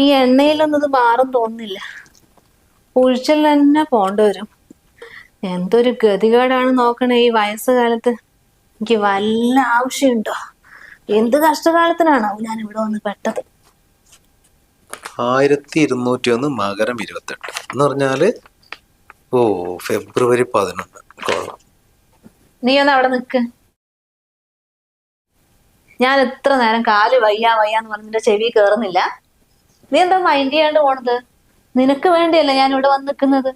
ഈ എണ്ണയിലൊന്നും ഇത് മാറും തോന്നുന്നില്ല. ഒഴിച്ചിൽ തന്നെ പോണ്ട വരും. എന്തൊരു ഗതികേടാണ് നോക്കണേ ഈ വയസ്സുകാലത്ത്. എനിക്ക് വല്ല ആവശ്യമുണ്ടോ? എന്ത് കഷ്ടകാലത്തിനാണോ ഞാൻ ഇവിടെ വന്ന് പെട്ടത്? ആയിരത്തി ഇരുന്നൂറ്റി ഒന്ന് മകരം ഇരുപത്തെട്ട്. എന്ന് പറഞ്ഞാൽ ഓ ഫെബ്രുവരി പതിനൊന്ന്. കൊള്ളാം. നീ ഒന്ന് അവിടെ നിക്ക്. ഞാൻ എത്ര നേരം കാൽ വയ്യ വയ്യാന്ന് പറഞ്ഞ ചെവി കേറുന്നില്ല. നീ എന്താ മൈൻഡ് ചെയ്യാണ്ട് പോണത്? നിനക്ക് വേണ്ടിയല്ല ഞാൻ ഇവിടെ വന്ന് നിൽക്കുന്നത്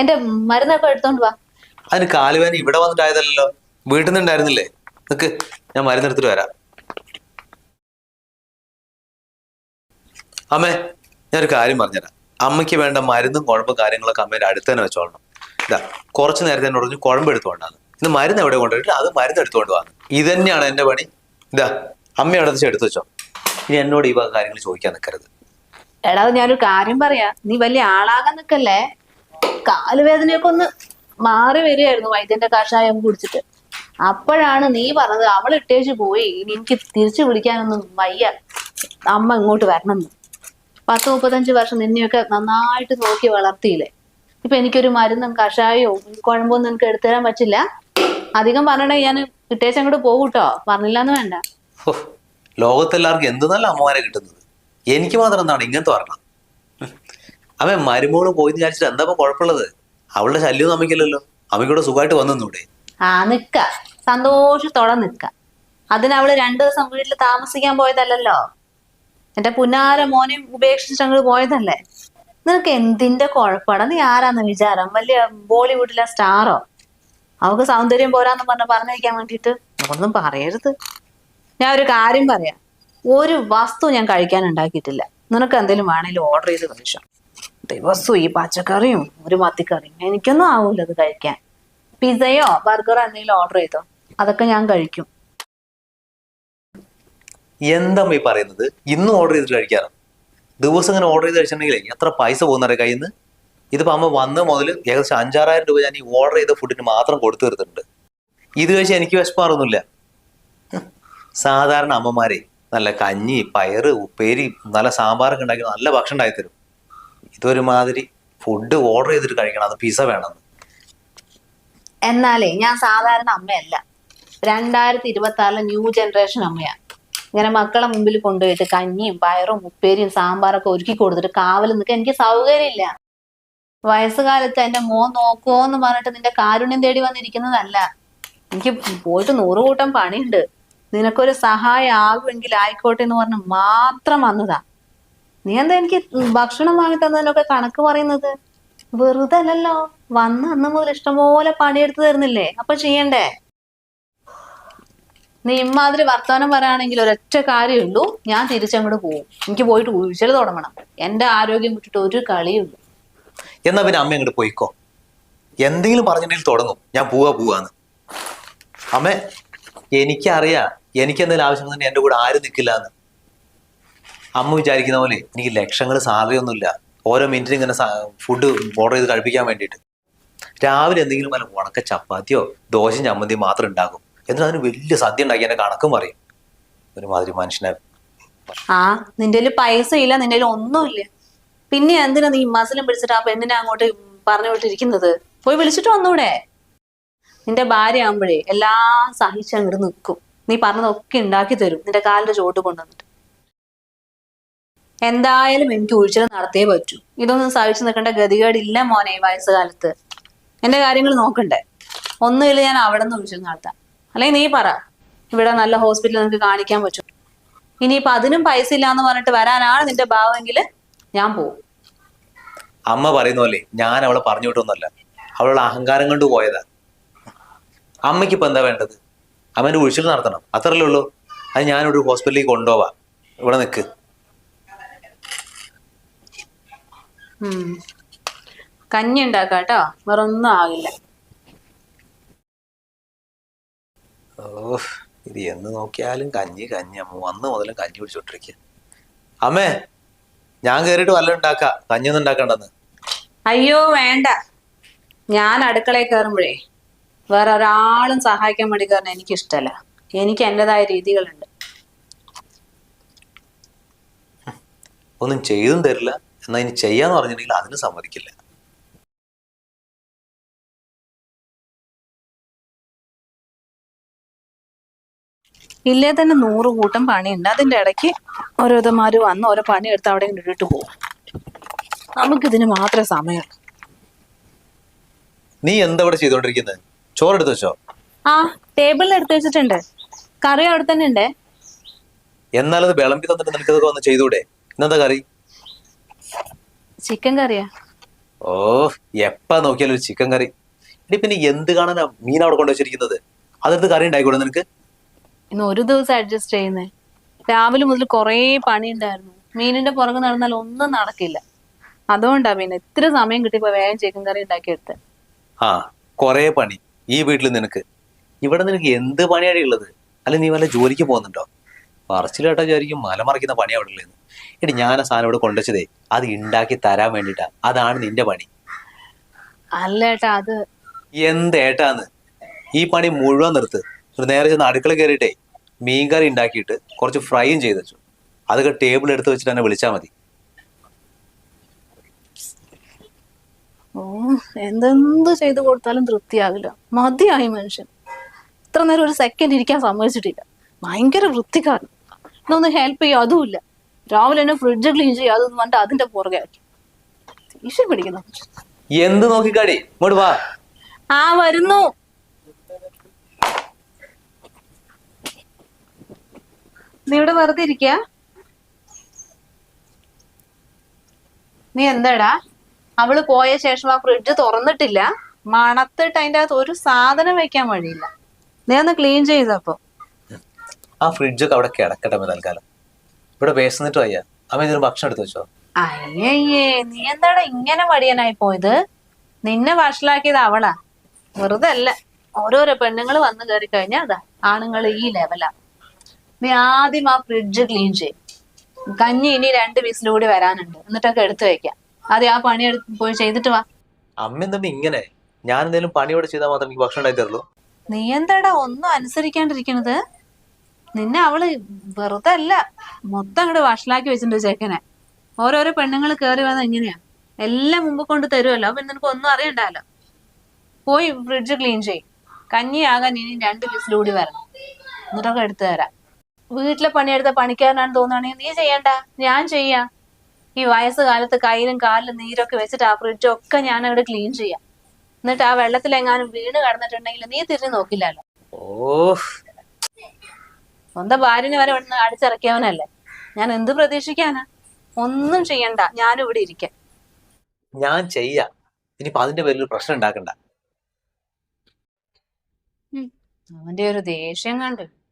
എന്റെ മരുന്നൊക്കെ എടുത്തോണ്ട് വാ. അതിന് കാലുവേന ഇവിടെ വന്നിട്ടായതല്ലോ വീട്ടിൽ നിന്നുണ്ടായിരുന്നില്ലേ നിക്ക് ഞാൻ മരുന്നെടുത്തിട്ട് വരാം. അമ്മേ ഞാനൊരു കാര്യം പറഞ്ഞുതരാം. അമ്മയ്ക്ക് വേണ്ട മരുന്നും കുഴമ്പും കാര്യങ്ങളൊക്കെ അമ്മേന്റെ അടുത്ത് തന്നെ വെച്ചോളണം. ഇതാ കുറച്ച് നേരത്തെ എന്നോട് പറഞ്ഞു കുഴമ്പ് എടുത്തുകൊണ്ടാണ് ഇന്ന് മരുന്ന് എവിടെ കൊണ്ടുപോയിട്ട് അത് മരുന്ന് എടുത്തുകൊണ്ട് വന്നു ഇത് തന്നെയാണ് എന്റെ പണി. ഇതാ അമ്മയോട് വെച്ച് എടുത്തു വെച്ചോ. ഇനി എന്നോട് ഈ വക കാര്യങ്ങൾ ചോദിക്കാൻ നിൽക്കരുത് എടാ ഞാനൊരു കാര്യം പറയാ. നീ വലിയ ആളാകാൻ നിക്കല്ലേ? കാലുവേദനയൊക്കെ ഒന്ന് മാറി വരികയായിരുന്നു വൈദ്യന്റെ കഷായം കുടിച്ചിട്ട്. അപ്പോഴാണ് നീ പറഞ്ഞത് അവൾ ഇട്ടേച്ച് പോയി. ഇനി എനിക്ക് തിരിച്ചു വിളിക്കാനൊന്നും വയ്യ. അമ്മ ഇങ്ങോട്ട് വരണം പത്ത് മുപ്പത്തഞ്ച് വർഷം നിന്നെയൊക്കെ നന്നായിട്ട് നോക്കി വളർത്തിയില്ലേ? ഇപ്പൊ എനിക്കൊരു മരുന്നും കഷായവും കുഴമ്പൊന്നും നിനക്ക് എടുത്തു തരാൻ പറ്റില്ല. അധികം പറഞ്ഞേ ഞാൻ ഇട്ടേച്ച് അങ്ങോട്ട് പോകൂട്ടോ. പറഞ്ഞില്ലാന്ന് വേണ്ട. ലോകത്തെല്ലാവർക്കും എന്ത് നല്ല അമ്മമാരെ കിട്ടുന്നത്? എനിക്ക് മാത്രം എന്താണ് ഇങ്ങനത്തെ പറഞ്ഞത് അവൻ മരുമോൾ പോയി വിചാരിച്ചിട്ട് എന്താ ഇപ്പൊ കുഴപ്പമുള്ളത്? അവളുടെ ശല്യം അമ്മയ്ക്കില്ലല്ലോ. അമ്മയ്ക്കൂടെ സുഖമായിട്ട് വന്നൂടെ ആ നിക്ക. സന്തോഷത്തോടെ നിക്ക. അതിന് അവൾ രണ്ടു ദിവസം വീട്ടിൽ താമസിക്കാൻ പോയതല്ലല്ലോ. എന്റെ പുന്നാര മോനെ ഉപേക്ഷിച്ചിട്ട് അങ്ങോട്ട് പോയതല്ലേ? നിനക്ക് എന്തിന്റെ കുഴപ്പമാണ് നീ ആരാന്ന് വിചാരം? വലിയ ബോളിവുഡിലെ സ്റ്റാറോ? അവക്ക് സൗന്ദര്യം പോരാന്ന് പറഞ്ഞ പറഞ്ഞിരിക്കാൻ വേണ്ടിയിട്ട് ഒന്നും പറയരുത്. ഞാൻ ഒരു കാര്യം പറയാം. ഒരു വസ്തു ഞാൻ കഴിക്കാൻ ഉണ്ടാക്കിയിട്ടില്ല. നിനക്ക് എന്തെങ്കിലും വേണേലും ഓർഡർ ചെയ്ത് കഴിച്ചോ. ദിവസവും ഈ പച്ചക്കറിയും ഒരു മത്തിക്കറിയും എനിക്കൊന്നും ആവൂല അത് കഴിക്കാൻ. പിസയോ ബർഗറോ എന്തെങ്കിലും ഓർഡർ ചെയ്തോ അതൊക്കെ ഞാൻ കഴിക്കും. എന്താ ഈ പറയുന്നത്? ഇന്നും ഓർഡർ ചെയ്തിട്ട് കഴിക്കാറ്? ദിവസം ഇങ്ങനെ ഓർഡർ ചെയ്ത് കഴിച്ചിട്ടുണ്ടെങ്കിൽ എത്ര പൈസ പോകുന്നവരെ കയ്യിൽ നിന്ന് ഇതിപ്പോ അമ്മ വന്ന് മുതൽ ഏകദേശം അഞ്ചാറായിരം രൂപ ഞാൻ ഈ ഓർഡർ ചെയ്ത ഫുഡിന് മാത്രം കൊടുത്തു തീർത്തിട്ടുണ്ട്. ഇത് കഴിച്ച് എനിക്ക് വിശപ്പാറൊന്നുമില്ല. സാധാരണ അമ്മമാരെ നല്ല കഞ്ഞി പയറ് ഉപ്പേരി നല്ല സാമ്പാറൊക്കെ ഉണ്ടാക്കി നല്ല ഭക്ഷണം ഉണ്ടാക്കി തരും ഇതൊരുമാതിരി ഫുഡ് ഓർഡർ ചെയ്തിട്ട് കഴിക്കണം. അത് പിസ വേണമെന്ന്. എന്നാലേ ഞാൻ സാധാരണ അമ്മയല്ല. രണ്ടായിരത്തി ഇരുപത്തി ആറിലെ ന്യൂ ജനറേഷൻ അമ്മയാണ് ഇങ്ങനെ മക്കളെ മുമ്പിൽ കൊണ്ടുപോയിട്ട് കഞ്ഞിയും പയറും ഉപ്പേരിയും സാമ്പാറൊക്കെ ഒരുക്കി കൊടുത്തിട്ട് കാവൽ നിൽക്കാൻ എനിക്ക് സൗകര്യമില്ല. വയസ്സുകാലത്ത് എന്റെ മോൻ നോക്കുമോ എന്ന് പറഞ്ഞിട്ട് നിന്റെ കാരുണ്യം തേടി വന്നിരിക്കുന്നതല്ല. എനിക്ക് പോയിട്ട് നൂറുകൂട്ടം പണിയുണ്ട്. നിനക്കൊരു സഹായം ആകുമെങ്കിൽ ആയിക്കോട്ടെ എന്ന് പറഞ്ഞ് മാത്രം വന്നതാ. നീ എന്താ എനിക്ക് ഭക്ഷണം വാങ്ങി തന്നതിനൊക്കെ കണക്ക് പറയുന്നത്? വെറുതെ അല്ലല്ലോ വന്ന അന്ന് മുതൽ ഇഷ്ടംപോലെ പണിയെടുത്ത് തരുന്നില്ലേ? അപ്പൊ ചെയ്യണ്ടേ? നീ ഇമ്മാതിരി വർത്തമാനം പറയുകയാണെങ്കിൽ ഒരൊറ്റ കാര്യമുള്ളൂ ഞാൻ തിരിച്ചങ്ങോട്ട് പോകും എനിക്ക് പോയിട്ട് ഉഴിച്ചൽ തുടങ്ങണം. എന്റെ ആരോഗ്യം വിട്ടിട്ട് ഒരു കളിയുള്ളൂ എന്നാ പിന്നെ അമ്മ അങ്ങോട്ട് പോയിക്കോ. എന്തെങ്കിലും പറഞ്ഞിട്ടുണ്ടെങ്കിൽ തുടങ്ങും. ഞാൻ പോവാ പോവാന്ന്. അമ്മ എനിക്കറിയാം. എനിക്ക് എന്തെങ്കിലും ആവശ്യം തന്നെ എന്റെ കൂടെ ആരും നിൽക്കില്ല എന്ന് അമ്മ വിചാരിക്കുന്ന പോലെ എനിക്ക് ലക്ഷങ്ങൾ സാലറി ഒന്നുമില്ല ഓരോ മിനിറ്റിനും ഇങ്ങനെ ഫുഡ് ഓർഡർ ചെയ്ത് കഴിപ്പിക്കാൻ വേണ്ടിയിട്ട്. രാവിലെ എന്തെങ്കിലും വല്ല ഉണക്ക ചപ്പാത്തിയോ ദോശയും ചമ്മന്തിയും മാത്രം ഉണ്ടാകും എന്നിട്ട് അതിന് വലിയ സദ്യ ഉണ്ടാക്കി എന്റെ കണക്കും പറയും. ഒരുമാതിരി മനുഷ്യനെ. ആ നിന്റെ പൈസ ഇല്ല നിന്റെ ഒന്നുമില്ല. പിന്നെ എന്തിനാ നീ മസിലും പിടിച്ചിട്ട് ആ പെണ്ണിനെ അങ്ങോട്ട് പറഞ്ഞു വിട്ടിരിക്കുന്നത് പോയി വിളിച്ചിട്ട് വന്നൂടെ? നിന്റെ ഭാര്യ ആകുമ്പോഴേ എല്ലാം സഹിച്ച് അങ്ങോട്ട് നിൽക്കും നീ പറഞ്ഞതൊക്കെ ഉണ്ടാക്കി തരും. നിന്റെ കാലിന്റെ ചോട്ട് കൊണ്ടുവന്നിട്ട്. എന്തായാലും എനിക്ക് ഒഴിച്ചത് നടത്തേ പറ്റൂ. ഇതൊന്നും സഹിച്ചു നിൽക്കേണ്ട ഗതികേടില്ല മോനെ ഈ വയസ്സുകാലത്ത്. എന്റെ കാര്യങ്ങൾ നോക്കണ്ടേ? ഒന്നുമില്ല ഞാൻ അവിടെ നിന്ന് ഒഴിച്ചത് നടത്താം. അല്ലെങ്കിൽ നീ പറ. ഇവിടെ നല്ല ഹോസ്പിറ്റലിൽ നിനക്ക് കാണിക്കാൻ പറ്റും. ഇനിയിപ്പൊ അതിനും പൈസ ഇല്ലാന്ന് പറഞ്ഞിട്ട് വരാനാണ് നിന്റെ ഭാവമെങ്കിൽ ഞാൻ പോവും. അമ്മ പറയുന്ന പോലെ ഞാൻ അവളെ പറഞ്ഞു വിട്ടൊന്നുമല്ല. അവളുടെ അഹങ്കാരം കൊണ്ട് പോയതാ. അമ്മയ്ക്ക് ഇപ്പൊ എന്താ വേണ്ടത്? അമ്മേന്റെ ഒഴിച്ചിൽ നടത്തണം. അത്രല്ലേ ഉള്ളൂ. അത് ഞാനൊരു ഹോസ്പിറ്റലിലേക്ക് കൊണ്ടുപോവാ. ഇവിടെ നിൽക്ക്. കഞ്ഞി ഉണ്ടാക്കാട്ടോ വേറൊന്നും വേറെ ഒന്നും ആകില്ല ഓ ഇത് എന്ന് നോക്കിയാലും കഞ്ഞി കഞ്ഞി അമ്മ വന്ന് മുതലും കഞ്ഞി പിടിച്ചോണ്ടിരിക്കുക അമ്മേ ഞാൻ കേറിട്ട് വല്ലതും ഉണ്ടാക്ക. കഞ്ഞൊന്നും ഉണ്ടാക്കണ്ടെന്ന്. അയ്യോ വേണ്ട. ഞാൻ അടുക്കളയിൽ കയറുമ്പോഴേ വേറെ ഒരാളും സഹായിക്കാൻ വേണ്ടി കയറുന്ന എനിക്ക് ഇഷ്ടമല്ല എനിക്ക് എന്റെതായ രീതികളുണ്ട്. ഒന്നും ചെയ്തും തരില്ല. എന്നാ ഇനി ചെയ്യാന്ന് പറഞ്ഞിട്ടുണ്ടെങ്കിൽ അതിന് സമ്മതിക്കില്ല. ഇല്ലേ തന്നെ നൂറ് കൂട്ടം പണിയുണ്ട്. അതിന്റെ ഇടയ്ക്ക് ഓരോരുത്തന്മാർ വന്ന് ഓരോ പണി എടുത്ത് അവിടെ ഇട്ടിട്ട് പോകും നമുക്കിതിന് മാത്രമേ സമയം. നീ എന്താ ഇവിടെ ചെയ്തോണ്ടിരിക്കുന്നത് ചോറെടുത്ത് വെച്ചോ? ആ ടേബിളിൽ എടുത്ത് വെച്ചിട്ടുണ്ട്. കറി അവിടെ തന്നെ ഉണ്ട്. എന്നാലത് വിളമ്പി തന്നിട്ട് നിനക്ക് ഇതൊക്കെ വന്ന് ചെയ്തൂടെ? ഇന്നെന്താ കറി? ചിക്കൻ കറിയാ. ഓ എപ്പ നോക്കിയാലും ഒരു ചിക്കൻ കറി. ഇനി പിന്നെ എന്ത് കാണാനാ മീൻ അവിടെ കൊണ്ടുവച്ചിരിക്കുന്നത് അതെടുത്ത് കറി ഉണ്ടായിക്കൂടെ നിനക്ക്. ഇന്ന് ഒരു ദിവസം അഡ്ജസ്റ്റ് ചെയ്യുന്നേ. രാവിലെ മുതൽ കുറേ പണിയുണ്ടായിരുന്നു. മീനിന്റെ പുറകെ നടന്നാൽ ഒന്നും നടക്കില്ല. അതുകൊണ്ടാ പിന്നെ ഇത്ര സമയം കിട്ടിയപ്പോ വേഗം ചിക്കൻ കറി ഉണ്ടാക്കിയെടുത്ത് ആ കൊറേ പണി. ഈ വീട്ടിൽ നിനക്ക്. ഇവിടെ നിനക്ക് എന്ത് പണിയാണ് ഉള്ളത്? അല്ല നീ വല്ല ജോലിക്ക് പോകുന്നുണ്ടോ? പറച്ചിലേട്ടാ വിചാരിക്കും മലമറിക്കുന്ന പണി അവിടെ ഉള്ളത് എടി ഞാൻ ആ സാധനം ഇവിടെ കൊണ്ടുവച്ചതേ അത് ഉണ്ടാക്കി തരാൻ വേണ്ടിട്ടാ. അതാണ് നിന്റെ പണി. അല്ല ഏട്ടാ അത് എന്ത് ഏട്ടാന്ന്? ഈ പണി മുഴുവൻ നിർത്ത്. ഒരു നേരെ ചെന്ന് അടുക്കള കയറിയിട്ടേ മീൻകറി ഉണ്ടാക്കിയിട്ട് കുറച്ച് ഫ്രൈയും ചെയ്ത് വെച്ചു. അതൊക്കെ ടേബിൾ എടുത്ത് വെച്ചിട്ട് എന്നെ വിളിച്ചാൽ മതി. ഓ എന്തെന്ത് ചെയ്തു കൊടുത്താലും തൃപ്തിയാകില്ല മതിയായി മനുഷ്യൻ. ഇത്ര നേരം ഒരു സെക്കൻഡ് ഇരിക്കാൻ സമ്മതിച്ചിട്ടില്ല. ഭയങ്കര വൃത്തിക്കാരൻ. എന്നൊന്ന് ഹെൽപ്പ് ചെയ്യും അതുമില്ല. രാവിലെ തന്നെ ഫ്രിഡ്ജ് ക്ലീൻ അതൊന്നും പറഞ്ഞിട്ട് അതിന്റെ പുറകെ ആക്കി. ദേഷ്യം പിടിക്കുന്നു എന്ത് നോക്കിക്കാടി? ഇങ്ങോട്ട് വാ. ആ വരുന്നു. നീ ഇവിടെ വെറുതെ ഇരിക്ക നീ എന്താടാ? അവൾ പോയ ശേഷം ആ ഫ്രിഡ്ജ് തുറന്നിട്ടില്ല. മണത്തിട്ട് അതിന്റെ അകത്ത് ഒരു സാധനം വെക്കാൻ വഴിയില്ല. നീ ഒന്ന് ക്ലീൻ ചെയ്തപ്പോ ആ ഫ്രിഡ്ജൊക്കെ അവിടെ കിടക്കട്ടെ അമ്മ തൽക്കാലം. ഇവിടെ വേസന്നിട്ട് വയ്യ. അമ്മ ഇതിന് ഭക്ഷണം എടുത്ത് വെച്ചോ? അയ്യേ നീ എന്താടാ ഇങ്ങനെ മടിയനായി പോയത്? നിന്നെ വഷളാക്കിയത് അവളാ. വെറുതെ അല്ല. ഓരോരോ പെണ്ണുങ്ങൾ വന്നു കയറി കഴിഞ്ഞാ അതാ ആണുങ്ങൾ ഈ ലെവലാ നീ ആദ്യം ആ ഫ്രിഡ്ജ് ക്ലീൻ ചെയ്യും. കഞ്ഞി ഇനി രണ്ട് വീസിലൂടെ കൂടി വരാനുണ്ട്. എന്നിട്ടൊക്കെ എടുത്തു വെക്കാം. ആദ്യം ആ പണി എടുത്ത് പോയി ചെയ്തിട്ട് വാ. അമ്മ എന്തമ്മ ഇങ്ങനെ? ഞാൻ എന്തെങ്കിലും പണിയോടെ ചെയ്താൽ മാത്രം എനിക്ക് ഭക്ഷണം ഉണ്ടായി തരുള്ളൂ നീ എന്താടാ ഒന്നും അനുസരിക്കാണ്ടിരിക്കണത്? നിന്നെ അവൾ വെറുതെ അല്ല മൊത്തം അങ്ങോട്ട് വഷളാക്കി വെച്ചിട്ടുണ്ട് ചേക്കനെ. ഓരോരോ പെണ്ണുങ്ങൾ കയറി വന്ന എങ്ങനെയാ എല്ലാം മുമ്പ് കൊണ്ട് തരുമല്ലോ അപ്പൊ നിനക്ക് ഒന്നും അറിയണ്ടല്ലോ പോയി ഫ്രിഡ്ജ് ക്ലീൻ ചെയ്യും. കഞ്ഞിയാകാൻ ഇനി രണ്ട് പീസിലൂടി വരണം. എന്നിട്ടൊക്കെ എടുത്തു തരാം. വീട്ടിലെ പണിയെടുത്ത പണിക്കാരനാണ് തോന്നുകയാണെങ്കിൽ നീ ചെയ്യണ്ട. ഞാൻ ചെയ്യാം. ഈ വയസ്സുകാലത്ത് കയ്യിലും കാലിലും നീരൊക്കെ വെച്ചിട്ട് ആ ഫ്രിഡ്ജ് ഒക്കെ ഞാൻ അവിടെ ക്ലീൻ ചെയ്യാം. എന്നിട്ട് ആ വെള്ളത്തിൽ എങ്ങാനും വീണ് കടന്നിട്ടുണ്ടെങ്കിൽ നീ തിരിഞ്ഞു നോക്കില്ലല്ലോ. സ്വന്തം ഭാര്യനെ വരെ ഒന്ന് അടിച്ചിറക്കിയവനല്ലേ. ഞാൻ എന്ത് പ്രതീക്ഷിക്കാനാ? ഒന്നും ചെയ്യണ്ട. ഞാനും ഇവിടെ ഇരിക്കാം. ഞാൻ ചെയ്യാം. ഇനിയിപ്പോ അതിന്റെ പേരിൽ ഒരു പ്രശ്നം ഉണ്ടാക്കണ്ട. അവന്റെ ഒരു ദേഷ്യം കണ്ട്.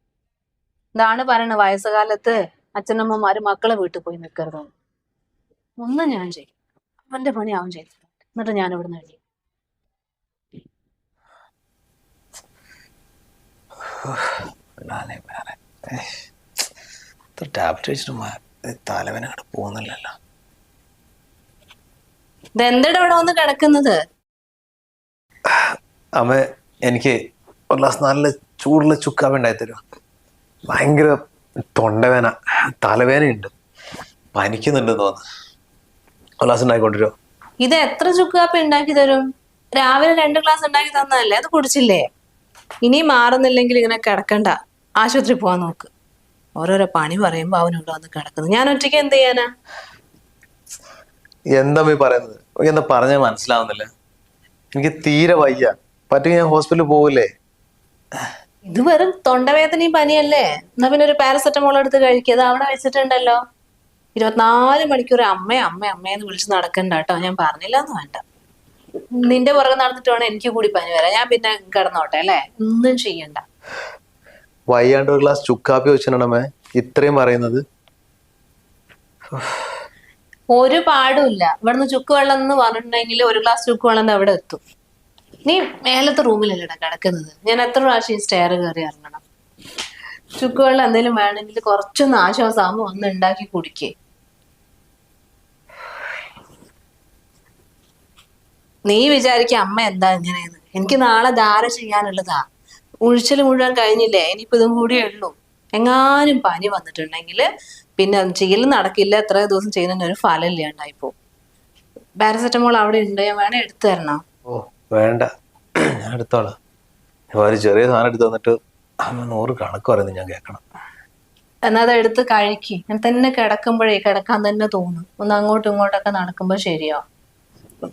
ഇതാണ് പറയണത് വയസ്സുകാലത്ത് അച്ഛനമ്മമാര് മക്കളെ വീട്ടിൽ പോയി നിൽക്കരുത് ഒന്നും ഞാൻ ചെയ്യും അവന്റെ പണി അവൻ ചെയ്തു എന്നിട്ട് ഞാൻ ഇവിടെ നിന്ന് ടാബ്ലറ്റ് വെച്ചിട്ട് തലവേന അങ്ങോട്ട് പോകുന്നില്ലല്ലോ. ഇതെന്തടാ ഇവിടെ വന്ന് കിടക്കുന്നത്? അമ്മ എനിക്ക് ഒരു ഗ്ലാസ് നല്ല ചൂടുള്ള ചുക്കാവ് ഉണ്ടായി തരും ഭയങ്കര തൊണ്ടവേന തലവേനയുണ്ട്. പനിക്കുന്നുണ്ട് തോന്നുന്നു. ഉണ്ടായിക്കൊണ്ടിരോ ഇത് എത്ര ചുക്ക് കാപ്പി ഉണ്ടാക്കി തരും? രാവിലെ രണ്ട് ഗ്ലാസ് ഉണ്ടാക്കി തന്നതല്ലേ? അത് കുടിച്ചില്ലേ? ഇനി മാറുന്നില്ലെങ്കിൽ ഇങ്ങനെ കിടക്കണ്ട. ആശുപത്രി പോവാൻ നോക്ക്. ഓരോരോ പണി പറയുമ്പോ അവനിവിടെ വന്ന് കിടക്കുന്നു. ഞാൻ ഒറ്റയ്ക്ക് എന്ത് ചെയ്യാനാ? എന്താ പോയി പറയുന്നത്? എന്താ പറഞ്ഞാൽ മനസ്സിലാവുന്നില്ല. എനിക്ക് തീരെ വയ്യ. പറ്റുമെങ്കിൽ ഞാൻ ഹോസ്പിറ്റലിൽ പോവില്ലേ? ഇത് വെറും തൊണ്ടവേദനയും പനിയല്ലേ? എന്നാ പിന്നെ ഒരു പാരസെറ്റമോൾ എടുത്ത് കഴിക്കുക അത് അവിടെ വെച്ചിട്ടുണ്ടല്ലോ. ഇരുപത്തിനാല് മണിക്കൂർ അമ്മ അമ്മ അമ്മയെന്ന് വിളിച്ച് നടക്കണ്ട കേട്ടോ. ഞാൻ പറഞ്ഞില്ല എന്ന് വേണ്ട. നിന്റെ പുറകെ നടന്നിട്ട് വേണം എനിക്ക് കൂടി പനി വരാം ഞാൻ പിന്നെ കിടന്നോട്ടെ അല്ലേ? ഒന്നും ചെയ്യണ്ട. വയ്യാണ്ട് ഒരു ഗ്ലാസ് ചുക്കാപ്പി വെച്ചിട്ടുണ്ടമ്മേ ഇത്രയും പറയുന്നത്. ഒരു പാടുമില്ല ഇവിടുന്ന് ചുക്ക് വെള്ളം എന്ന് പറഞ്ഞിട്ടുണ്ടെങ്കിൽ ഒരു ഗ്ലാസ് ചുക്ക് വെള്ളം അവിടെ എത്തും. നീ മേലത്തെ റൂമിലല്ലേടാ കിടക്കുന്നത്. ഞാൻ എത്ര പ്രാവശ്യം സ്റ്റെയർ കയറി ഇറങ്ങണം. ചുക്കുവെള്ളം എന്തെങ്കിലും വേണമെങ്കിൽ കുറച്ചൊന്ന് ആശ്വാസമാകുമ്പോൾ ഒന്ന് ഉണ്ടാക്കി കുടിക്കേ. നീ വിചാരിക്കുക അമ്മ എന്താ ഇങ്ങനെയെന്ന്. എനിക്ക് നാളെ ധാര ചെയ്യാനുള്ളതാ. ഉഴിച്ചൽ മുഴുവൻ കഴിഞ്ഞില്ലേ? ഇനിയിപ്പോ ഇതും കൂടി ഉള്ളൂ. എങ്ങാനും പനി വന്നിട്ടുണ്ടെങ്കിൽ പിന്നെ ചെയ്യലും നടക്കില്ല. എത്ര ദിവസം ചെയ്യുന്നതിന് ഒരു ഫലം ഉണ്ടായിപ്പോ പാരസെറ്റമോൾ അവിടെ ഉണ്ട്? ഞാൻ വേണേ എടുത്തു തരണോ? ഓ. വേണ്ട. ഞാൻ എടുത്തോളാം. ഒരു ചെറിയ സാധനം എടുത്ത് തന്നിട്ട് അമ്മ നൂറ് കണക്ക് പറയുന്നത് ഞാൻ കേൾക്കണം. എന്നാ അത് എടുത്ത് കഴിക്ക് ഞാൻ തന്നെ കിടക്കുമ്പോഴേ കിടക്കാൻ തന്നെ തോന്നും. ഒന്ന് അങ്ങോട്ടും ഇങ്ങോട്ടൊക്കെ നടക്കുമ്പോൾ ശരിയോ?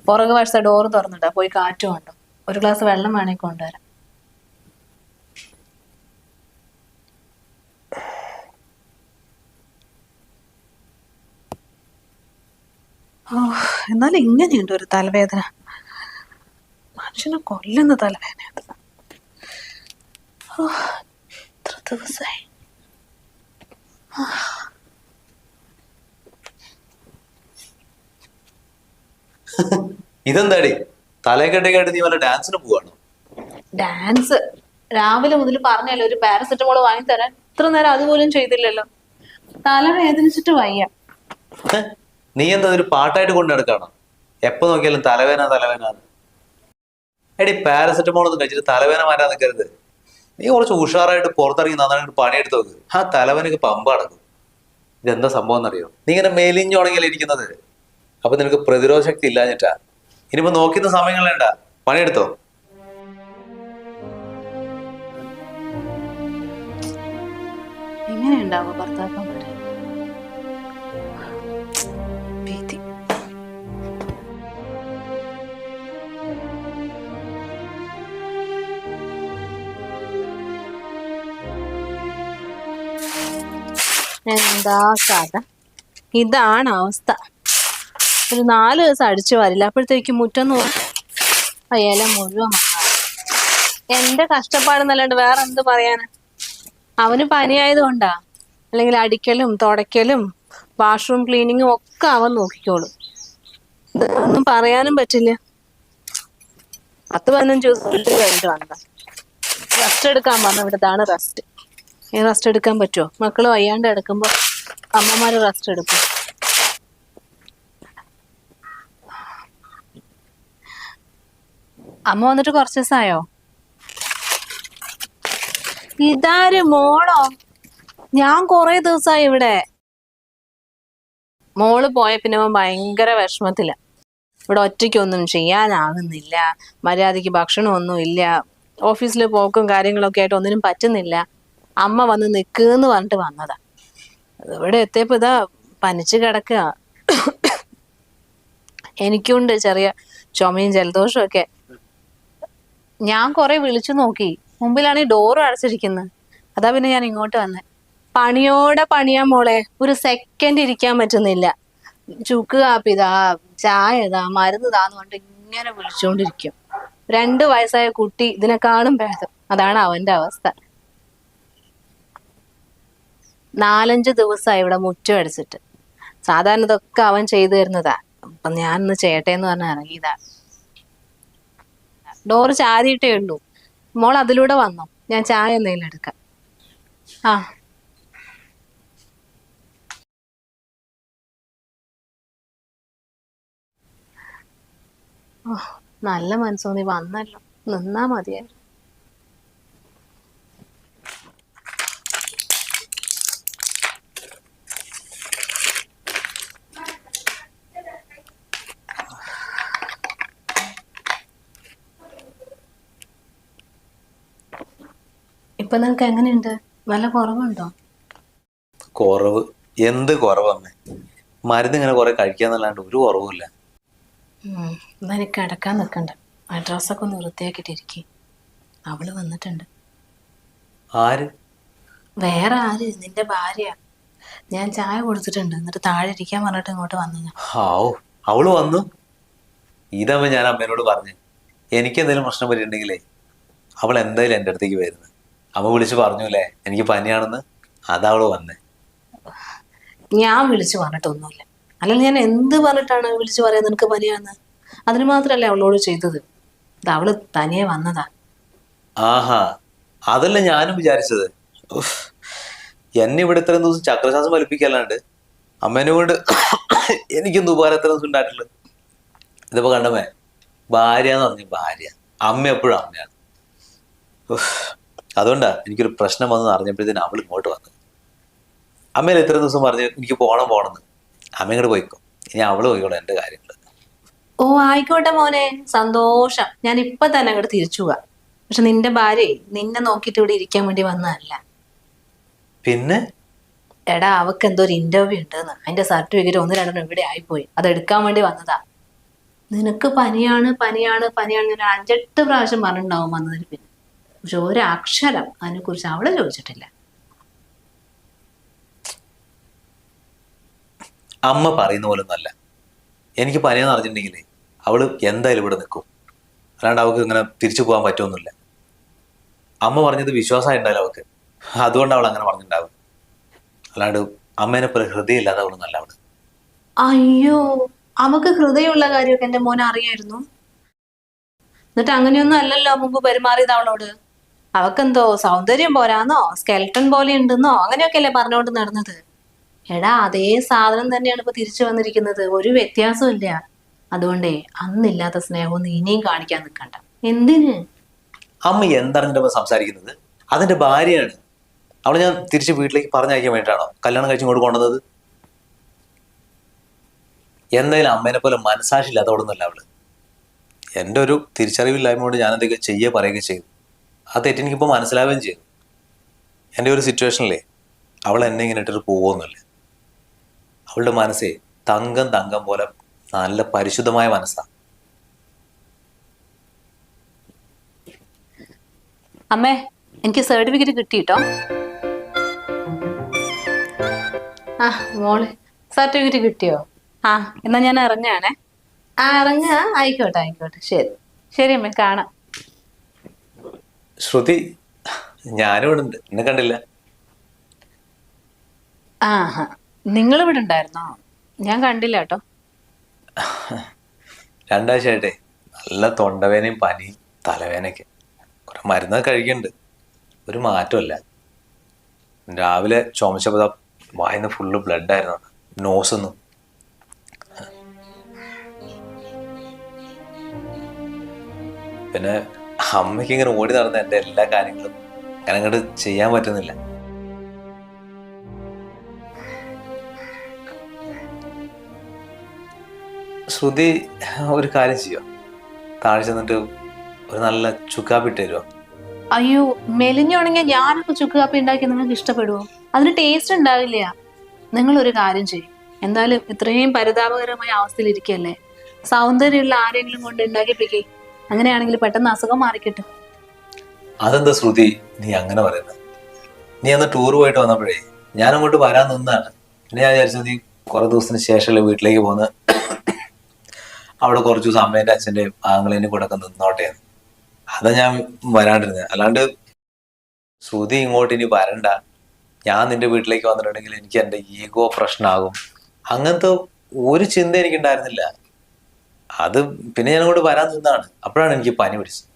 പുറകു വശത്തെ ഡോറ് തുറന്നിട്ടാ പോയി കാറ്റ് വേണ്ട ഒരു ഗ്ലാസ് വെള്ളം വേണമെങ്കിൽ കൊണ്ടുവരാം. ഓ എന്നാലും ഇങ്ങനെയുണ്ട് ഒരു തലവേദന. മനുഷ്യനെ കൊല്ലുന്ന തലവേദന ഇത്ര ദിവസമായി. ഇതെന്താടി? തലയെ കെട്ടിക്കായിട്ട് നീ വല്ല ഡാൻസിന് പോവാണോ? ഡാൻസ് രാവിലെ മുതൽ പറഞ്ഞല്ലോ ഒരു പാരസെറ്റമോൾ വാങ്ങി തരാൻ. ഇത്ര നേരം അതുപോലും ചെയ്തില്ലല്ലോ. തലവേദനിച്ചിട്ട് വയ്യ? നീ എന്താ ഒരു പാട്ടായിട്ട് കൊണ്ടു നടക്കാണോ? എപ്പോ നോക്കിയാലും തലവേന തലവേന എടി പാരസെറ്റമോൾ ഒന്നും കഴിച്ചിട്ട് തലവേന മാറ്റാൻ നിൽക്കരുത്. നീ കുറച്ച് ഉഷാറായിട്ട് പുറത്തിറങ്ങി നന്നായിട്ട് പണിയെടുത്ത് നോക്ക്. ആ തലവേനക്ക് പമ്പ അടക്കും. ഇതെന്താ സംഭവം എന്നറിയോ നീ ഇങ്ങനെ മേലിഞ്ഞുണങ്ങിയല്ലേ ഇരിക്കുന്നത്? അപ്പൊ നിനക്ക് പ്രതിരോധ ശക്തി ഇല്ലാഞ്ഞിട്ടാ. ഇനിയിപ്പോ നോക്കുന്ന സമയങ്ങളേണ്ട പണിയെടുത്തോ? ഉണ്ടാവും എന്താ കഥ? ഇതാണ് അവസ്ഥ. ഒരു നാല് ദിവസം അടിച്ചു വരില്ല. അപ്പോഴത്തേക്ക് മുറ്റം ആ ഇല മുഴുവൻ. എന്റെ കഷ്ടപ്പാടെന്നല്ലാണ്ട് വേറെ എന്ത് പറയാനാ? അവന് പനിയായത് കൊണ്ടാ അല്ലെങ്കിൽ അടിക്കലും തുടയ്ക്കലും വാഷ്റൂം ക്ലീനിങ്ങും ഒക്കെ അവൻ നോക്കിക്കോളും. ഒന്നും പറയാനും പറ്റില്ല. പത്ത് പതിനഞ്ച് ദിവസം കഴിഞ്ഞിട്ട് വന്നതാ. റെസ്റ്റ് എടുക്കാൻ പറഞ്ഞു ഇവിടുത്താണ് റെസ്റ്റ് റെസ്റ്റ് എടുക്കാൻ പറ്റുമോ മക്കൾ വയ്യാണ്ട് കിടക്കുമ്പോൾ അമ്മമാര് റെസ്റ്റ് എടുക്കും. അമ്മ വന്നിട്ട് കുറച്ച് ദിവസമായോ ഇതാര് മോളോ? ഞാൻ കുറെ ദിവസമായി ഇവിടെ. മോൾ പോയ പിന്നെ അവൻ ഭയങ്കര വിഷമത്തില. ഇവിടെ ഒറ്റയ്ക്കൊന്നും ചെയ്യാനാകുന്നില്ല. മര്യാദയ്ക്ക് ഭക്ഷണമൊന്നും ഇല്ല ഓഫീസിൽ പോക്കും കാര്യങ്ങളൊക്കെ ആയിട്ട് ഒന്നിനും പറ്റുന്നില്ല. അമ്മ വന്ന് നിൽക്കുന്ന് പറഞ്ഞിട്ട് വന്നതാ. ഇവിടെ എത്തിയപ്പോ ഇതാ പനിച്ചു കിടക്കുക എനിക്കുണ്ട് ചെറിയ ചുമയും ജലദോഷവും ഒക്കെ. ഞാൻ കുറെ വിളിച്ചു നോക്കി. മുമ്പിലാണ് ഈ ഡോറും അടച്ചിരിക്കുന്നത് അതാ പിന്നെ ഞാൻ ഇങ്ങോട്ട് വന്നേ. പണിയോടെ പണിയാ മോളെ. ഒരു സെക്കൻഡ് ഇരിക്കാൻ പറ്റുന്നില്ല. ചുക്ക് കാപ്പിതാ ചായ ഇതാ മരുന്ന് ഇതാന്ന് കൊണ്ട് ഇങ്ങനെ വിളിച്ചുകൊണ്ടിരിക്കും രണ്ട് വയസ്സായ കുട്ടി ഇതിനെക്കാളും ഭേദം. അതാണ് അവന്റെ അവസ്ഥ. നാലഞ്ച് ദിവസമായി ഇവിടെ മുറ്റം അടിച്ചിട്ട്. സാധാരണ ഇതൊക്കെ അവൻ ചെയ്തു തരുന്നതാ. അപ്പൊ ഞാൻ ഇന്ന് ചെയ്യട്ടെ എന്ന് പറഞ്ഞ ഇറങ്ങിയതാ. ഡോറ് ചാരിയിട്ടേ ഉള്ളൂ. മോൾ അതിലൂടെ വന്നോ. ഞാൻ ചായ എന്തെങ്കിലും എടുക്കാം. ആ. നല്ല മനസ്സോന്നി വന്നല്ലോ. നിന്നാ മതിയായിരുന്നു. ഇപ്പൊ നിനക്ക് എങ്ങനെയുണ്ട്? നല്ല കുറവുണ്ടോ? കുറവ്. എന്ത് കുറവമ്മേ മരുന്ന് ഇങ്ങനെ കുറെ കഴിക്കാന്നല്ലാണ്ട് ഒരു കുറവുമില്ല. എന്നാ എനിക്ക് അടക്കാൻ നിൽക്കണ്ട. അഡ്രസ് ഒക്കെ ഒന്ന് വൃത്തിയാക്കിയിട്ടിരിക്കും. അവൾ വന്നിട്ടുണ്ട്. ആര്? വേറെ ആര്? നിന്റെ ഭാര്യ. ഞാൻ ചായ കൊടുത്തിട്ടുണ്ട്. എന്നിട്ട് താഴെ ഇരിക്കാൻ പറഞ്ഞിട്ട് ഇങ്ങോട്ട് വന്നു ഹാവൂ. അവൾ വന്നു? ഇതമ്മ ഞാൻ അമ്മേനോട് പറഞ്ഞു. എനിക്ക് എന്തെങ്കിലും പ്രശ്നം പറ്റിയിട്ടുണ്ടെങ്കിലേ അവൾ എന്തായാലും എന്റെ അടുത്തേക്ക് വരുന്നത് അമ്മ വിളിച്ചു പറഞ്ഞൂലേ? എനിക്ക് പനിയാണെന്ന്. അതവൾ വന്നേ. ഞാൻ വിളിച്ചു പറഞ്ഞിട്ടൊന്നുമില്ല. അല്ലെങ്കിൽ ഞാൻ എന്ത് പറഞ്ഞിട്ടാണ് വിളിച്ചു പറയാൻ നിനക്ക് പനിയാന്ന് അതിന് മാത്രമല്ലേ അവളോട് ചെയ്തത്. ഇത് അവൾ തനിയെ വന്നതാ. ആഹാ. അതല്ല ഞാനും വിചാരിച്ചത്. എന്നെ ഇവിടെ ഇത്രയും ദിവസം ചക്രശ്വാസം വലിപ്പിക്കല്ലാണ്ട് അമ്മേനെ കൊണ്ട് എനിക്കൊന്നും ഉപകാരം എത്ര ദിവസം ഉണ്ടായിട്ടുള്ളത് ഇതിപ്പോ കണ്ടമേ ഭാര്യ എന്ന് പറഞ്ഞു ഭാര്യ. അമ്മ എപ്പോഴും അമ്മയാണ്. അതുകൊണ്ടാ എനിക്കൊരു പ്രശ്നം വന്നെന്ന് അറിഞ്ഞപ്പോഴത്തേന് അവൾ ഇങ്ങോട്ട് വന്നു. അമ്മയിൽ എത്ര ദിവസം പറഞ്ഞു എനിക്ക് പോകണം പോകണമെന്ന് അമ്മ ഇങ്ങോട്ട് പോയിക്കോ. ഇനി അവൾ പോയിക്കോളൂ എന്റെ കാര്യങ്ങൾ ഓ ആയിക്കോട്ടെ മോനെ. സന്തോഷം. ഞാൻ ഇപ്പൊ തന്നെ അങ്ങോട്ട് തിരിച്ചു പോവാ. പക്ഷെ നിന്റെ ഭാര്യ നിന്നെ നോക്കിയിട്ട് ഇവിടെ ഇരിക്കാൻ വേണ്ടി വന്നതല്ല. പിന്നെ? എടാ അവക്ക് എന്തോ ഒരു ഇന്റർവ്യൂ ഉണ്ടെന്ന്. അതിന്റെ സർട്ടിഫിക്കറ്റ് ഒന്ന് രണ്ടെണ്ണം ഇവിടെ ആയിപ്പോയി. അത് എടുക്കാൻ വേണ്ടി വന്നതാ. നിനക്ക് പനിയാണ് പനിയാണ് പനിയാണ്. ഞാൻ അഞ്ചെട്ട് പ്രാവശ്യം പറഞ്ഞിട്ടുണ്ടാവും വന്നതിന് പിന്നെ പക്ഷെ ഒരക്ഷരം അക്ഷരം അതിനെ കുറിച്ച് അവൾ ചോദിച്ചിട്ടില്ല. അമ്മ പറയുന്ന പോലെ ഒന്നല്ല എനിക്ക് പനിയെന്ന് അറിഞ്ഞിട്ടുണ്ടെങ്കിൽ അവൾ എന്തായാലും ഇവിടെ നിൽക്കും അല്ലാണ്ട് അവൾക്ക് ഇങ്ങനെ തിരിച്ചു പോകാൻ പറ്റുമൊന്നുമില്ല അമ്മ പറഞ്ഞത് വിശ്വാസമായി ഉണ്ടാവില്ല അവൾക്ക്. അതുകൊണ്ട് അവൾ അങ്ങനെ പറഞ്ഞിട്ടുണ്ടാവും. അല്ലാണ്ട് അമ്മേനെ പോലെ ഹൃദയമില്ലാതെ അവൾ നല്ല അവൾ. അയ്യോ അവക്ക് ഹൃദയമുള്ള കാര്യമൊക്കെ എന്റെ മോനെ അറിയായിരുന്നു. എന്നിട്ട് അങ്ങനെയൊന്നും അല്ലല്ലോ മുമ്പ് പെരുമാറിയത് അവളോട്? അവക്കെന്തോ സൗന്ദര്യം പോരാന്നോ? സ്കെൽട്ടൺ പോലെ ഉണ്ടെന്നോ? അങ്ങനെയൊക്കെ അല്ലേ പറഞ്ഞുകൊണ്ട് നടന്നത്. എടാ അതേ സാധനം തന്നെയാണ് ഇപ്പൊ തിരിച്ചു വന്നിരിക്കുന്നത്. ഒരു വ്യത്യാസവും ഇല്ല. അതുകൊണ്ടേ അന്നില്ലാത്ത സ്നേഹമൊന്നും ഇനിയും കാണിക്കാൻ നിൽക്കണ്ട. എന്തിന്? അമ്മ എന്താണ് സംസാരിക്കുന്നത്? അതിന്റെ ഭാര്യയാണ്. അവളെ ഞാൻ തിരിച്ച് വീട്ടിലേക്ക് പറഞ്ഞയക്കാൻ വേണ്ടിയിട്ടാണോ കല്യാണം കഴിച്ചു ഇങ്ങോട്ട് കൊണ്ടുവന്നത്? എന്തായാലും അമ്മേനെ പോലെ മനസാക്ഷി ഇല്ലാത്തവളൊന്നുമല്ല അവൾ. എന്റെ ഒരു തിരിച്ചറിവില്ലായ്മ കൊണ്ട് ഞാൻ എന്തൊക്കെ ചെയ്യുക പറയുകയും ചെയ്തു. ആ തെറ്റെനിക്കിപ്പോൾ മനസ്സിലാവുകയും ചെയ്തു എന്റെ ഒരു സിറ്റുവേഷനിലേ അവൾ എന്നെ ഇങ്ങനെ ഇട്ടിട്ട് പോകുമെന്നല്ല അവളുടെ മനസ്സേ തങ്കം തങ്കം പോലെ നല്ല പരിശുദ്ധമായ മനസ്സാണ് അമ്മേ എനിക്ക് സർട്ടിഫിക്കറ്റ് കിട്ടിട്ടോ ആ മോളെ സർട്ടിഫിക്കറ്റ് കിട്ടിയോ? ആ എന്നാ ഞാൻ ഇറങ്ങാണേ ആ ഇറങ്ങ ആയിക്കോട്ടെ ആയിക്കോട്ടെ. ശരി. ശരി അമ്മേ കാണാം. ശ്രുതി ഞാനും ഇവിടെ ഉണ്ട് എന്നെ കണ്ടില്ല. ആ നിങ്ങൾ ഇവിടെ ഉണ്ടായിരുന്നോ? ഞാൻ കണ്ടില്ല കേട്ടോ. രണ്ടാഴ്ചയായിട്ടേ. നല്ല തൊണ്ടവേനയും പനി തലവേനയൊക്കെ കുറെ മരുന്നൊക്കെ കഴിക്കുന്നുണ്ട്. ഒരു മാറ്റമല്ല രാവിലെ ചുമച്ചപ്പോൾ വായിന്ന് ഫുള്ള് ബ്ലഡ് ആയിരുന്നു നോസ് നോസൊന്നും. പിന്നെ അമ്മയ്ക്ക് ഇങ്ങനെ ഓടി നടന്ന എന്റെ എല്ലാ കാര്യങ്ങളും അങ്ങനെ അങ്ങോട്ട് ചെയ്യാൻ പറ്റുന്നില്ല. ശ്രുതി ഒരു കാര്യം ചെയ്യോ? താഴെ ചെന്നിട്ട് ഒരു നല്ല ചുക്കാപ്പിട്ട് തരുമോ അയ്യോ മെലിഞ്ഞുണങ്ങിയ ഞാനൊക്കെ ചുക്കുകാപ്പി ഉണ്ടാക്കി നിങ്ങൾക്ക് ഇഷ്ടപ്പെടുമോ അതിന് ടേസ്റ്റ് ഉണ്ടാവില്ല. നിങ്ങൾ ഒരു കാര്യം ചെയ്യും. എന്തായാലും ഇത്രയും പരിതാപകരമായ അവസ്ഥയിൽ ഇരിക്കല്ലേ സൗന്ദര്യമുള്ള ആരെങ്കിലും കൊണ്ട് ഉണ്ടാക്കിപ്പിക്കേ. അങ്ങനെയാണെങ്കിൽ പെട്ടെന്ന് അസുഖം മാറിക്കിട്ടും. അതെന്താ ശ്രുതി? നീ അങ്ങനെ പറയുന്നത്. നീ അന്ന് ടൂർ പോയിട്ട് വന്നപ്പോഴേ ഞാൻ അങ്ങോട്ട് വരാൻ നിന്നാണ്. പിന്നെ ഞാൻ വിചാരിച്ചത് നീ കുറെ ദിവസത്തിന് ശേഷമല്ലേ വീട്ടിലേക്ക് പോന്ന് അവിടെ കുറച്ച് ദിവസം അമ്മേന്റെ അച്ഛന്റെയും ആങ്ങളേന്റെയും കൂടെ ഒക്കെ നിന്നോട്ടെ അതാ ഞാൻ വരാണ്ടിരുന്നത് അല്ലാണ്ട് ശ്രുതി ഇങ്ങോട്ട് ഇനി വരണ്ട. ഞാൻ നിന്റെ വീട്ടിലേക്ക് വന്നിട്ടുണ്ടെങ്കിൽ എനിക്ക് എന്റെ ഈഗോ പ്രശ്നമാകും. അങ്ങനത്തെ ഒരു ചിന്ത എനിക്കുണ്ടായിരുന്നില്ല. അത് പിന്നെ ഞാൻ അങ്ങോട്ട് വരാൻ നിന്നാണ്. അപ്പോഴാണ് എനിക്ക് പനി പിടിച്ചത്.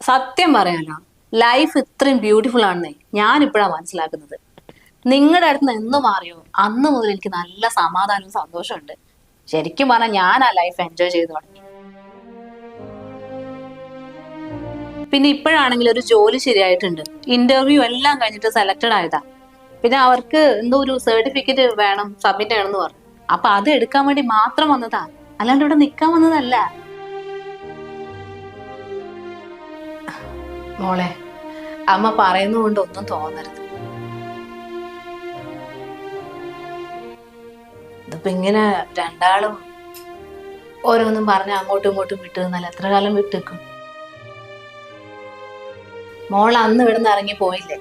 സത്യം പറയാലോ ലൈഫ് ഇത്രയും ബ്യൂട്ടിഫുൾ ആണെന്നേ ഞാൻ ഇപ്പോഴാണ് മനസ്സിലാക്കുന്നത്. നിങ്ങളുടെ അടുത്ത് നിന്ന് എന്ന് മാറിയോ? അന്ന് മുതൽ എനിക്ക് നല്ല സമാധാനവും സന്തോഷമുണ്ട് ശരിക്കും പറഞ്ഞാൽ ഞാൻ ആ ലൈഫ് എൻജോയ് ചെയ്തു തുടങ്ങി. പിന്നെ ഇപ്പോഴാണെങ്കിൽ ഒരു ജോലി ശരിയായിട്ടുണ്ട്. ഇന്റർവ്യൂ എല്ലാം കഴിഞ്ഞിട്ട് സെലക്റ്റഡ് ആയതാ. പിന്നെ അവർക്ക് എന്തോ ഒരു സർട്ടിഫിക്കറ്റ് വേണം സബ്മിറ്റ് ചെയ്യണം എന്ന് പറഞ്ഞു. അപ്പൊ അത് എടുക്കാൻ വേണ്ടി മാത്രം വന്നതാ. അല്ലാണ്ട് ഇവിടെ നിൽക്കാൻ വന്നതല്ല. മോളെ അമ്മ പറയുന്നതുകൊണ്ട് ഒന്നും തോന്നരുത്. ഇതിപ്പോ ഇങ്ങനെ രണ്ടാളും ഓരോന്നും പറഞ്ഞ് അങ്ങോട്ടും ഇങ്ങോട്ടും വിട്ടു നിന്നാൽ എത്ര കാലം വിട്ടേക്കും? മോൾ അന്ന് ഇവിടെ നിന്ന് ഇറങ്ങി പോയില്ലേ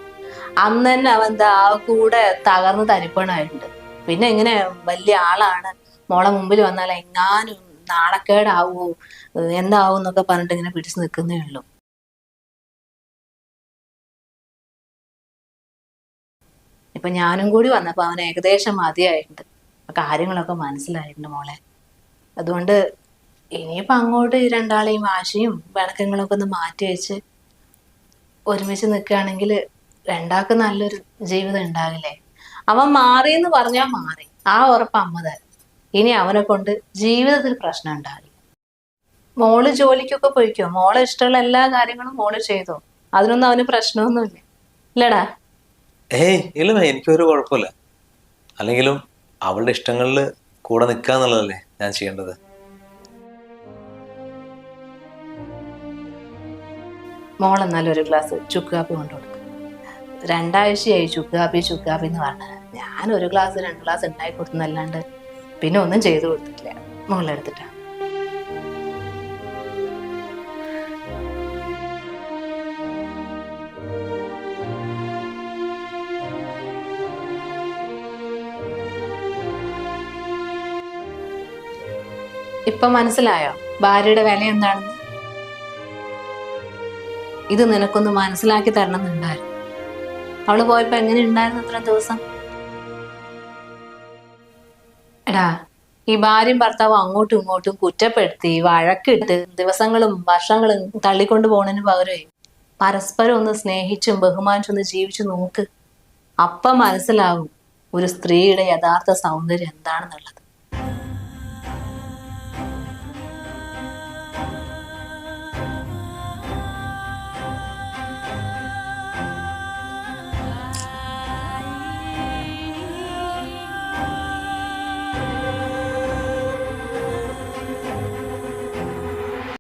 അന്ന് തന്നെ അവൻ ആ കൂടെ തകർന്ന് തരിപ്പണായിട്ടുണ്ട്. പിന്നെ ഇങ്ങനെ വലിയ ആളാണ്. മോളെ മുമ്പിൽ വന്നാൽ എങ്ങാനും നാണക്കേടാവോ? എന്താവും എന്നൊക്കെ പറഞ്ഞിട്ട് ഇങ്ങനെ പിടിച്ചു നിൽക്കുന്നേ ഉള്ളൂ. ഇപ്പൊ ഞാനും കൂടി വന്നപ്പോ അവൻ ഏകദേശം മതിയായിട്ടുണ്ട്. കാര്യങ്ങളൊക്കെ മനസ്സിലായിട്ടുണ്ട് മോളെ. അതുകൊണ്ട് ഇനിയിപ്പോ അങ്ങോട്ട് രണ്ടാളെയും വാശിയും വിളക്കങ്ങളൊക്കെ ഒന്ന് മാറ്റി വെച്ച് ഒരുമിച്ച് നിൽക്കുകയാണെങ്കിൽ രണ്ടാൾക്ക് നല്ലൊരു ജീവിതം ഉണ്ടാകില്ലേ അവൻ മാറി എന്ന് പറഞ്ഞാൽ മാറി. ആ ഉറപ്പ് അമ്മ തരും ഇനി അവനെ കൊണ്ട് ജീവിതത്തിൽ പ്രശ്നം ഉണ്ടാകില്ല മോൾ ജോലിക്കൊക്കെ പോയിക്കോ? മോളെ ഇഷ്ടമുള്ള എല്ലാ കാര്യങ്ങളും മോൾ ചെയ്തോ? അതിനൊന്നും അവന് പ്രശ്നമൊന്നുമില്ല. ഇല്ലടാ. ഏയ് ഇല്ല എനിക്കൊരു കുഴപ്പമില്ല. അല്ലെങ്കിലും അവളുടെ ഇഷ്ടങ്ങളിൽ കൂടെ നിൽക്കുക എന്നുള്ളതല്ലേ ഞാൻ ചെയ്യേണ്ടത്. മോൾ എന്നാലും ഒരു ഗ്ലാസ് ചുക്ക് കാപ്പി കൊണ്ടു കൊടുക്കും രണ്ടാഴ്ചയായി ചുക്ക് കാപ്പി ചുക്ക് കാപ്പി എന്ന് പറഞ്ഞത് ഞാൻ ഒരു ഗ്ലാസ് രണ്ട് ഗ്ലാസ് ഉണ്ടാക്കി കൊടുത്തെന്നല്ലാണ്ട് പിന്നെ ഒന്നും ചെയ്തു കൊടുത്തിട്ടില്ല. മുകളിലെടുത്തിട്ടാണ് ഇപ്പൊ മനസ്സിലായോ? ഭാര്യയുടെ വില എന്താണെന്ന്? ഇത് നിനക്കൊന്ന് മനസ്സിലാക്കി തരണം എന്നുണ്ടായിരുന്നു അവൾ പോയപ്പോ എങ്ങനെ ഉണ്ടായിരുന്നു അത്ര ദിവസം? എടാ ഈ ഭാര്യയും ഭർത്താവും അങ്ങോട്ടും ഇങ്ങോട്ടും കുറ്റപ്പെടുത്തി വഴക്കിട്ട് ദിവസങ്ങളും വർഷങ്ങളും തള്ളിക്കൊണ്ടു പോണതിന് പകരമേ പരസ്പരം ഒന്ന് സ്നേഹിച്ചും ബഹുമാനിച്ചും ഒന്ന് ജീവിച്ചു നോക്ക്. അപ്പം മനസ്സിലാവും ഒരു സ്ത്രീയുടെ യഥാർത്ഥ സൗന്ദര്യം എന്താണെന്നുള്ളത്.